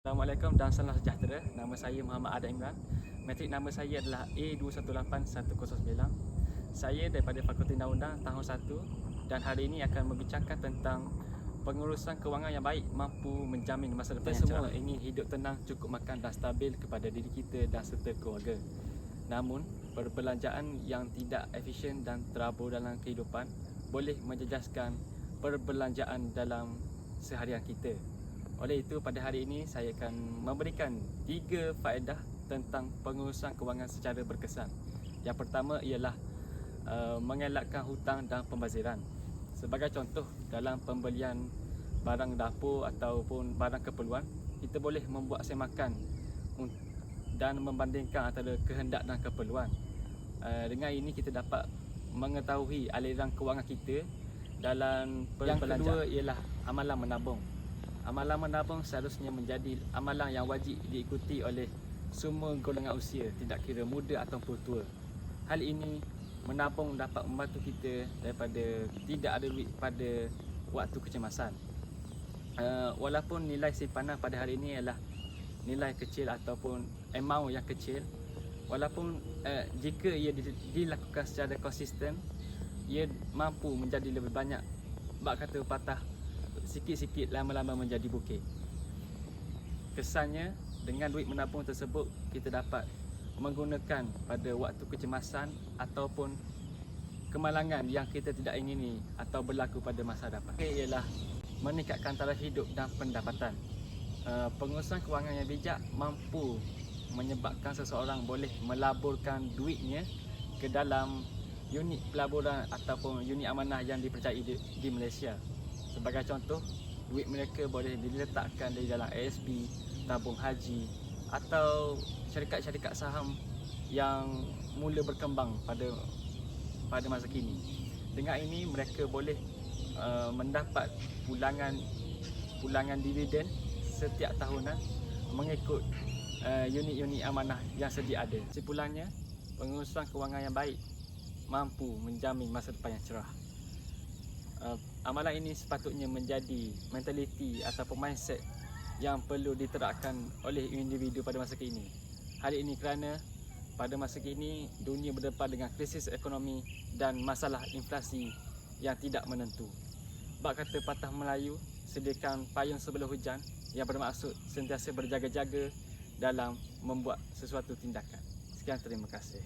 Assalamualaikum dan salam sejahtera. Nama saya Muhammad Adam Imran. Matrik nama saya adalah A218109. Saya daripada Fakulti Undang-Undang tahun 1 dan hari ini akan membincangkan tentang pengurusan kewangan yang baik mampu menjamin masa depan kita semua ingin hidup tenang, cukup makan dan stabil kepada diri kita dan serta keluarga. Namun, perbelanjaan yang tidak efisien dan terabur dalam kehidupan boleh menjejaskan perbelanjaan dalam seharian kita. Oleh itu pada hari ini saya akan memberikan tiga faedah tentang pengurusan kewangan secara berkesan. Yang pertama ialah uh, mengelakkan hutang dan pembaziran. Sebagai contoh dalam pembelian barang dapur ataupun barang keperluan, kita boleh membuat semakan dan membandingkan antara kehendak dan keperluan. Uh, dengan ini kita dapat mengetahui aliran kewangan kita dalam Yang kedua ialah amalan menabung. Amalan menabung seharusnya menjadi amalan yang wajib diikuti oleh semua golongan usia, tidak kira muda ataupun tua. Hal ini menabung dapat membantu kita daripada tidak ada duit pada waktu kecemasan. Uh, walaupun nilai simpanan pada hari ini ialah nilai kecil ataupun amount yang kecil, walaupun uh, jika ia dilakukan secara konsisten, ia mampu menjadi lebih banyak. Bak kata patah sikit-sikit lama-lama menjadi bukit. Kesannya dengan duit menabung tersebut kita dapat menggunakan pada waktu kecemasan ataupun kemalangan yang kita tidak ingini atau berlaku pada masa depan. Ialah meningkatkan taraf hidup dan pendapatan. Uh, pengurusan kewangan yang bijak mampu menyebabkan seseorang boleh melaburkan duitnya ke dalam unit pelaburan ataupun unit amanah yang dipercayai di, di Malaysia. Sebagai contoh, duit mereka boleh diletakkan di dalam ASB, tabung haji atau syarikat-syarikat saham yang mula berkembang pada pada masa kini. Dengan ini mereka boleh uh, mendapat pulangan pulangan dividen setiap tahunan mengikut uh, unit-unit amanah yang sedia ada. Kesimpulannya, pengurusan kewangan yang baik mampu menjamin masa depan yang cerah. Uh, amalan ini sepatutnya menjadi mentaliti ataupun mindset yang perlu diterapkan oleh individu pada masa kini. Hal ini kerana pada masa kini dunia berdepan dengan krisis ekonomi dan masalah inflasi yang tidak menentu. Bak kata patah Melayu, sediakan payung sebelum hujan yang bermaksud sentiasa berjaga-jaga dalam membuat sesuatu tindakan. Sekian terima kasih.